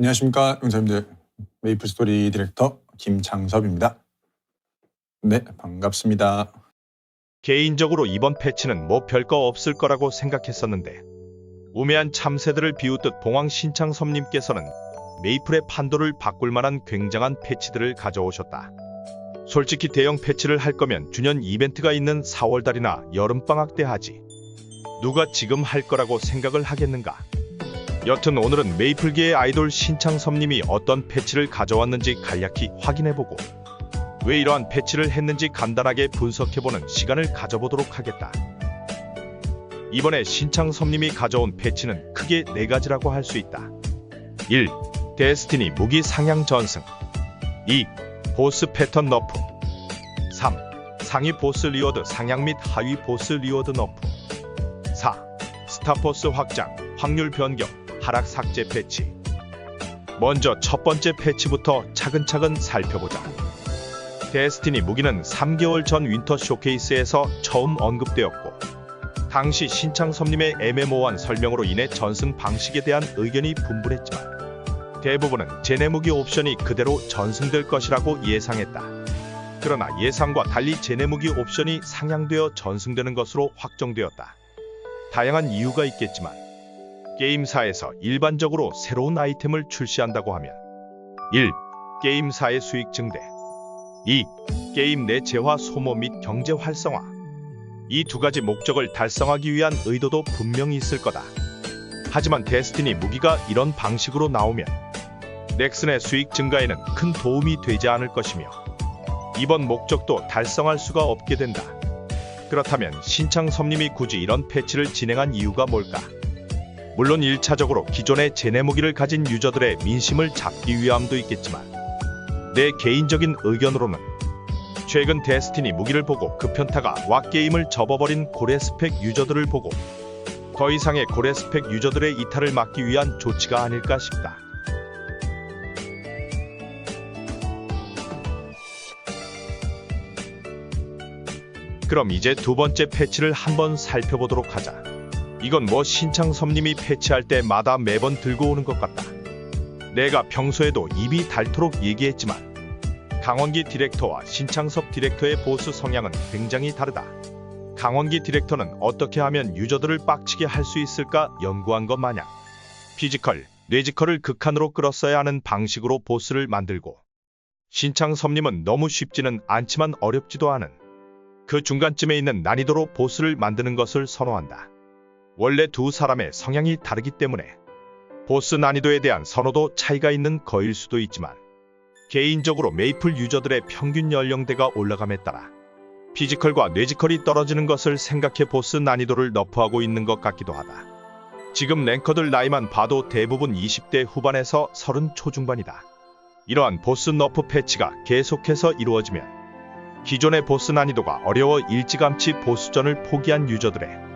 안녕하십니까 용사님들 메이플 스토리 디렉터 김창섭입니다. 네 반갑습니다. 개인적으로 이번 패치는 뭐 별거 없을 거라고 생각했었는데 우매한 참새들을 비웃듯 봉황 신창섭님께서는 메이플의 판도를 바꿀 만한 굉장한 패치들을 가져오셨다. 솔직히 대형 패치를 할 거면 주년 이벤트가 있는 4월달이나 여름방학 때 하지. 누가 지금 할 거라고 생각을 하겠는가? 여튼 오늘은 메이플계의 아이돌 신창섭님이 어떤 패치를 가져왔는지 간략히 확인해보고 왜 이러한 패치를 했는지 간단하게 분석해보는 시간을 가져보도록 하겠다. 이번에 신창섭님이 가져온 패치는 크게 네 가지라고 할 수 있다. 1. 데스티니 무기 상향 전승 2. 보스 패턴 너프 3. 상위 보스 리워드 상향 및 하위 보스 리워드 너프 4. 스타포스 확장, 확률 변경, 하락 삭제 패치 먼저 첫 번째 패치부터 차근차근 살펴보자. 데스티니 무기는 3개월 전 윈터 쇼케이스에서 처음 언급되었고 당시 신창섭님의 애매모호한 설명으로 인해 전승 방식에 대한 의견이 분분했지만 대부분은 제네 무기 옵션이 그대로 전승될 것이라고 예상했다. 그러나 예상과 달리 제네 무기 옵션이 상향되어 전승되는 것으로 확정되었다. 다양한 이유가 있겠지만 게임사에서 일반적으로 새로운 아이템을 출시한다고 하면 1. 게임사의 수익 증대 2. 게임 내 재화 소모 및 경제 활성화. 이 두 가지 목적을 달성하기 위한 의도도 분명히 있을 거다. 하지만 데스티니 무기가 이런 방식으로 나오면 넥슨의 수익 증가에는 큰 도움이 되지 않을 것이며 이번 목적도 달성할 수가 없게 된다. 그렇다면 신창섭님이 굳이 이런 패치를 진행한 이유가 뭘까? 물론 1차적으로 기존의 제네 무기를 가진 유저들의 민심을 잡기 위함도 있겠지만 내 개인적인 의견으로는 최근 데스티니 무기를 보고 그 편타가 왁게임을 접어버린 고래 스펙 유저들을 보고 더 이상의 고래 스펙 유저들의 이탈을 막기 위한 조치가 아닐까 싶다. 그럼 이제 두 번째 패치를 한번 살펴보도록 하자. 이건 뭐 신창섭님이 패치할 때마다 매번 들고 오는 것 같다. 내가 평소에도 입이 닳도록 얘기했지만 강원기 디렉터와 신창섭 디렉터의 보스 성향은 굉장히 다르다. 강원기 디렉터는 어떻게 하면 유저들을 빡치게 할 수 있을까 연구한 것 마냥 피지컬, 뇌지컬을 극한으로 끌었어야 하는 방식으로 보스를 만들고 신창섭님은 너무 쉽지는 않지만 어렵지도 않은 그 중간쯤에 있는 난이도로 보스를 만드는 것을 선호한다. 원래 두 사람의 성향이 다르기 때문에 보스 난이도에 대한 선호도 차이가 있는 거일 수도 있지만 개인적으로 메이플 유저들의 평균 연령대가 올라감에 따라 피지컬과 뇌지컬이 떨어지는 것을 생각해 보스 난이도를 너프하고 있는 것 같기도 하다. 지금 랭커들 나이만 봐도 대부분 20대 후반에서 30 초중반이다. 이러한 보스 너프 패치가 계속해서 이루어지면 기존의 보스 난이도가 어려워 일찌감치 보스전을 포기한 유저들의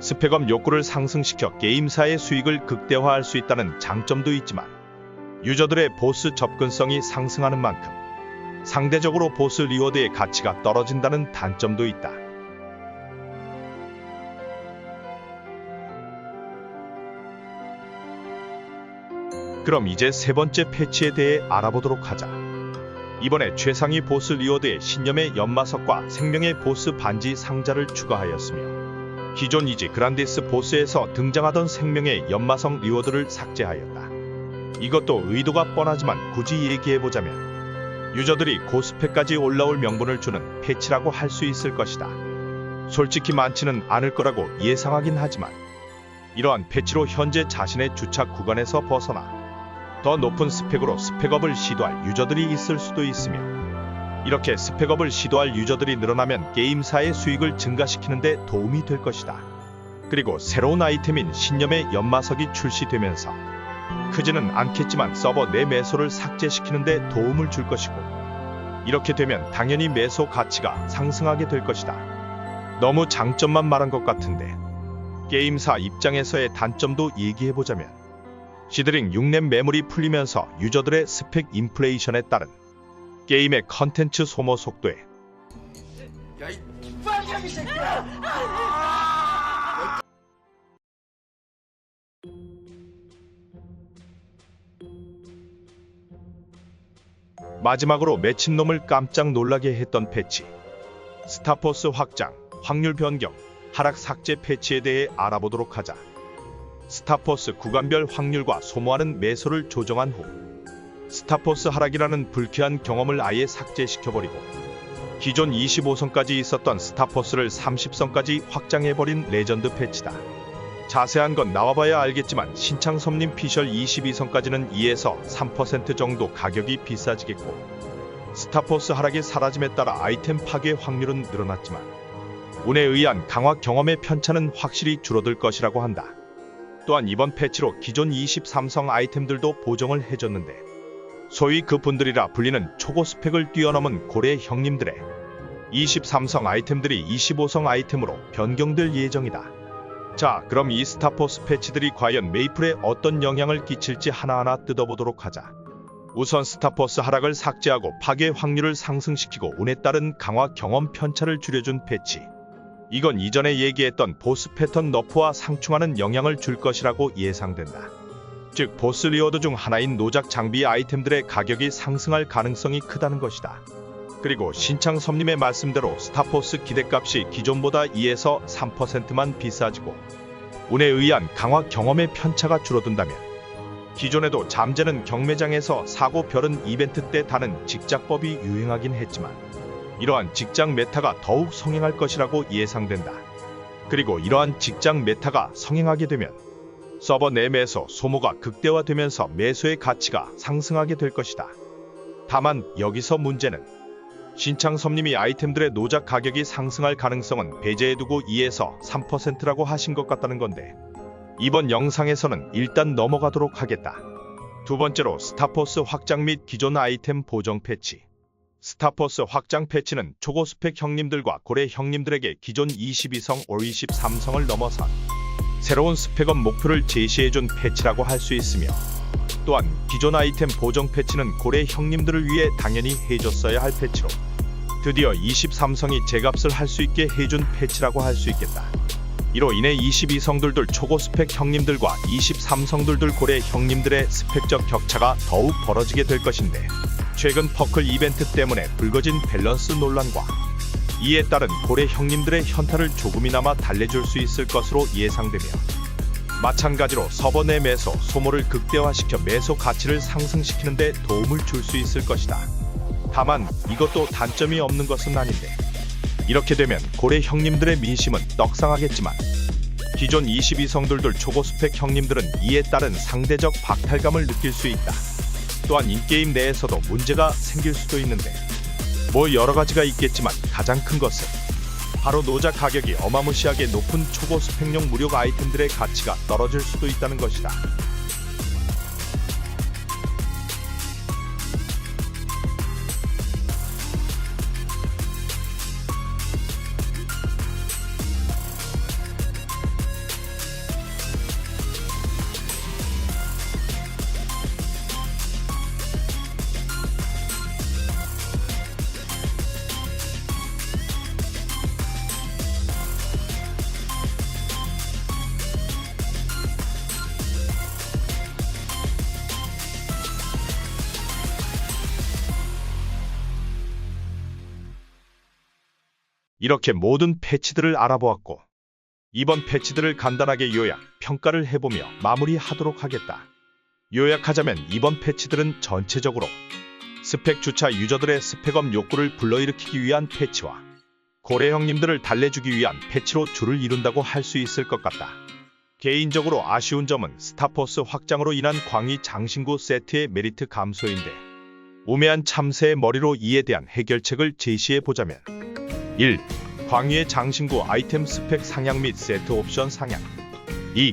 스펙업 욕구를 상승시켜 게임사의 수익을 극대화할 수 있다는 장점도 있지만 유저들의 보스 접근성이 상승하는 만큼 상대적으로 보스 리워드의 가치가 떨어진다는 단점도 있다. 그럼 이제 세 번째 패치에 대해 알아보도록 하자. 이번에 최상위 보스 리워드의 신념의 연마석과 생명의 보스 반지 상자를 추가하였으며 기존 이지 그란디스 보스에서 등장하던 생명의 연마성 리워드를 삭제하였다. 이것도 의도가 뻔하지만 굳이 얘기해보자면 유저들이 고스펙까지 올라올 명분을 주는 패치라고 할 수 있을 것이다. 솔직히 많지는 않을 거라고 예상하긴 하지만 이러한 패치로 현재 자신의 주착 구간에서 벗어나 더 높은 스펙으로 스펙업을 시도할 유저들이 있을 수도 있으며 이렇게 스펙업을 시도할 유저들이 늘어나면 게임사의 수익을 증가시키는 데 도움이 될 것이다. 그리고 새로운 아이템인 신념의 연마석이 출시되면서 크지는 않겠지만 서버 내 매소를 삭제시키는 데 도움을 줄 것이고 이렇게 되면 당연히 매소 가치가 상승하게 될 것이다. 너무 장점만 말한 것 같은데 게임사 입장에서의 단점도 얘기해보자면 시드링 6렙 매물이 풀리면서 유저들의 스펙 인플레이션에 따른 게임의 컨텐츠 소모 속도에! 마지막으로 맺힌 놈을 깜짝 놀라게 했던 패치. 스타포스 확장, 확률 변경, 하락 삭제 패치에 대해 알아보도록 하자. 스타포스 구간별 확률과 소모하는 매소를 조정한 후 스타포스 하락이라는 불쾌한 경험을 아예 삭제시켜버리고 기존 25선까지 있었던 스타포스를 30선까지 확장해버린 레전드 패치다. 자세한 건 나와봐야 알겠지만 신창섭님 피셜 22선까지는 2에서 3% 정도 가격이 비싸지겠고 스타포스 하락의 사라짐에 따라 아이템 파괴 확률은 늘어났지만 운에 의한 강화 경험의 편차는 확실히 줄어들 것이라고 한다. 또한 이번 패치로 기존 23성 아이템들도 보정을 해줬는데 소위 그분들이라 불리는 초고 스펙을 뛰어넘은 고래 형님들의 23성 아이템들이 25성 아이템으로 변경될 예정이다. 자, 그럼 이 스타포스 패치들이 과연 메이플에 어떤 영향을 끼칠지 하나하나 뜯어보도록 하자. 우선 스타포스 하락을 삭제하고 파괴 확률을 상승시키고 운에 따른 강화 경험 편차를 줄여준 패치. 이건 이전에 얘기했던 보스 패턴 너프와 상충하는 영향을 줄 것이라고 예상된다. 즉 보스 리워드 중 하나인 노작 장비 아이템들의 가격이 상승할 가능성이 크다는 것이다. 그리고 신창 섬님의 말씀대로 스타포스 기대값이 기존보다 2에서 3%만 비싸지고 운에 의한 강화 경험의 편차가 줄어든다면 기존에도 잠재는 경매장에서 사고 별은 이벤트 때 다는 직작법이 유행하긴 했지만 이러한 직장 메타가 더욱 성행할 것이라고 예상된다. 그리고 이러한 직장 메타가 성행하게 되면 서버 내 매수 소모가 극대화되면서 매수의 가치가 상승하게 될 것이다. 다만 여기서 문제는 신창섭님이 아이템들의 노작 가격이 상승할 가능성은 배제해두고 2에서 3%라고 하신 것 같다는 건데 이번 영상에서는 일단 넘어가도록 하겠다. 두 번째로 스타포스 확장 및 기존 아이템 보정 패치. 스타포스 확장 패치는 초고 스펙 형님들과 고래 형님들에게 기존 22성 올 23성을 넘어선 새로운 스펙업 목표를 제시해준 패치라고 할 수 있으며 또한 기존 아이템 보정 패치는 고래 형님들을 위해 당연히 해줬어야 할 패치로 드디어 23성이 제값을 할 수 있게 해준 패치라고 할 수 있겠다. 이로 인해 22성들들 초고 스펙 형님들과 23성들들 고래 형님들의 스펙적 격차가 더욱 벌어지게 될 것인데 최근 퍼클 이벤트 때문에 불거진 밸런스 논란과 이에 따른 고래 형님들의 현타를 조금이나마 달래줄 수 있을 것으로 예상되며 마찬가지로 내 매소 소모를 극대화시켜 매소 가치를 상승시키는 데 도움을 줄 수 있을 것이다. 다만 이것도 단점이 없는 것은 아닌데 이렇게 되면 고래 형님들의 민심은 떡상하겠지만 기존 22성들들 초고 스펙 형님들은 이에 따른 상대적 박탈감을 느낄 수 있다. 또한 인게임 내에서도 문제가 생길 수도 있는데 뭐 여러 가지가 있겠지만 가장 큰 것은 바로 노자 가격이 어마무시하게 높은 초고 스펙용 무력 아이템들의 가치가 떨어질 수도 있다는 것이다. 이렇게 모든 패치들을 알아보았고 이번 패치들을 간단하게 요약, 평가를 해보며 마무리하도록 하겠다. 요약하자면 이번 패치들은 전체적으로 스펙 주차 유저들의 스펙업 욕구를 불러일으키기 위한 패치와 고래 형님들을 달래주기 위한 패치로 줄을 이룬다고 할 수 있을 것 같다. 개인적으로 아쉬운 점은 스타포스 확장으로 인한 광희 장신구 세트의 메리트 감소인데 우매한 참새의 머리로 이에 대한 해결책을 제시해 보자면 1. 광희의 장신구 아이템 스펙 상향 및 세트 옵션 상향 2.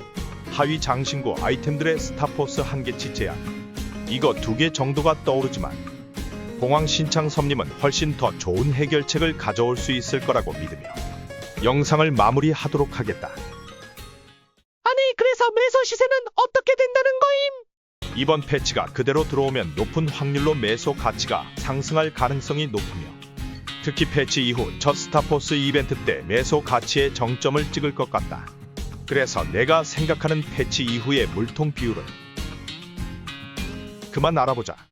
하위 장신구 아이템들의 스타포스 한계치 제한 이거 두 개 정도가 떠오르지만 공황 신창 섬님은 훨씬 더 좋은 해결책을 가져올 수 있을 거라고 믿으며 영상을 마무리하도록 하겠다. 아니 그래서 매소 시세는 어떻게 된다는 거임? 이번 패치가 그대로 들어오면 높은 확률로 매소 가치가 상승할 가능성이 높으며 특히 패치 이후 첫 스타포스 이벤트 때 매소 가치의 정점을 찍을 것 같다. 그래서 내가 생각하는 패치 이후의 물통 비율은 그만 알아보자.